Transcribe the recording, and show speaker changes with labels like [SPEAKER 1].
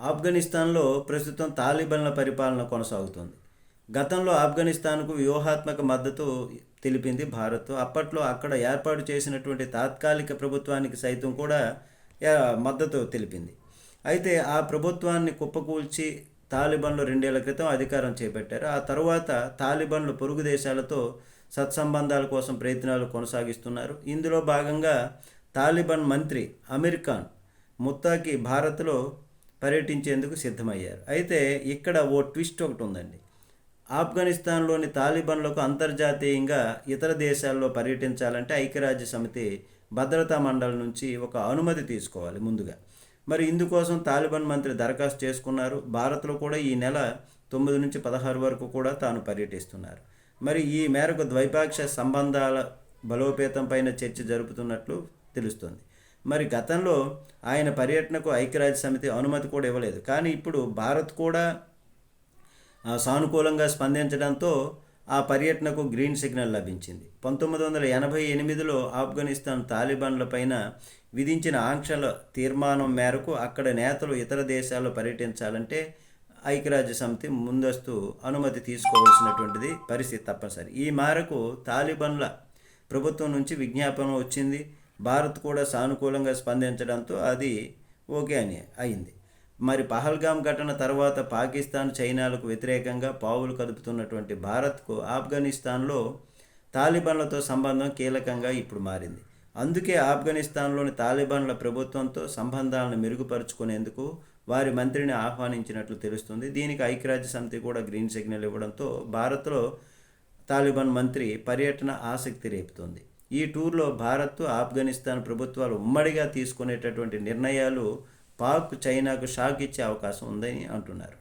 [SPEAKER 1] ఆఫ్ఘనిస్తాన్లో ప్రస్తుతం తాలిబన్ల పరిపాలన కొనసాగుతుంది. గతంలో ఆఫ్ఘనిస్తాన్కు వ్యూహాత్మక మద్దతు తెలిపింది భారత్. అప్పట్లో అక్కడ ఏర్పాటు చేసినటువంటి తాత్కాలిక ప్రభుత్వానికి సైతం కూడా మద్దతు తెలిపింది. అయితే ఆ ప్రభుత్వాన్ని కుప్పకూల్చి తాలిబన్లు రెండేళ్ళ క్రితం అధికారం చేపట్టారు. ఆ తరువాత తాలిబన్లు పొరుగు దేశాలతో సత్సంబంధాల కోసం ప్రయత్నాలు కొనసాగిస్తున్నారు. ఇందులో భాగంగా తాలిబన్ మంత్రి అమీర్ ఖాన్ ముత్తాకి భారత్లో పర్యటించేందుకు సిద్ధమయ్యారు. అయితే ఇక్కడ ఓ ట్విస్ట్ ఒకటి ఉందండి. ఆఫ్ఘనిస్తాన్లోని తాలిబన్లకు అంతర్జాతీయంగా ఇతర దేశాల్లో పర్యటించాలంటే ఐక్యరాజ్య సమితి భద్రతా మండలి నుంచి ఒక అనుమతి తీసుకోవాలి ముందుగా. మరి ఇందుకోసం తాలిబాన్ మంత్రి దరఖాస్తు చేసుకున్నారు. భారత్లో కూడా ఈ నెల తొమ్మిది నుంచి పదహారు వరకు కూడా తాను పర్యటిస్తున్నారు. మరి ఈ మేరకు ద్వైపాక్షిక సంబంధాల బలోపేతం పైన చర్చ జరుపుతున్నట్లు తెలుస్తుంది. మరి గతంలో ఆయన పర్యటనకు ఐక్యరాజ్య సమితి అనుమతి కూడా ఇవ్వలేదు. కానీ ఇప్పుడు భారత్ కూడా సానుకూలంగా స్పందించడంతో ఆ పర్యటనకు గ్రీన్ సిగ్నల్ లభించింది. పంతొమ్మిది వందల ఎనభై ఎనిమిదిలో ఆఫ్ఘనిస్తాన్ తాలిబాన్లపైన విధించిన ఆంక్షల తీర్మానం మేరకు అక్కడ నేతలు ఇతర దేశాల్లో పర్యటించాలంటే ఐక్యరాజ్య సమితి ముందస్తు అనుమతి తీసుకోవాల్సినటువంటిది పరిస్థితి తప్పనిసరి. ఈ మేరకు తాలిబాన్ల ప్రభుత్వం నుంచి విజ్ఞాపన వచ్చింది. భారత్ కూడా సానుకూలంగా స్పందించడంతో అది ఓకే అని అయింది. మరి పహల్గామ్ ఘటన తర్వాత పాకిస్తాన్ చైనాలకు వ్యతిరేకంగా పావులు కదుపుతున్నటువంటి భారత్కు ఆఫ్ఘనిస్తాన్లో తాలిబాన్లతో సంబంధం కీలకంగా ఇప్పుడు మారింది. అందుకే ఆఫ్ఘనిస్తాన్లోని తాలిబాన్ల ప్రభుత్వంతో సంబంధాలను మెరుగుపరుచుకునేందుకు వారి మంత్రిని ఆహ్వానించినట్లు తెలుస్తుంది. దీనికి ఐక్యరాజ్య సమితి కూడా గ్రీన్ సిగ్నల్ ఇవ్వడంతో భారత్లో తాలిబాన్ మంత్రి పర్యటన ఆసక్తి రేపుతోంది. ఈ టూర్లో భారత్ ఆఫ్ఘనిస్తాన్ ప్రభుత్వాలు ఉమ్మడిగా తీసుకునేటటువంటి నిర్ణయాలు పాక్ చైనాకు షాక్ ఇచ్చే అవకాశం ఉందని అంటున్నారు.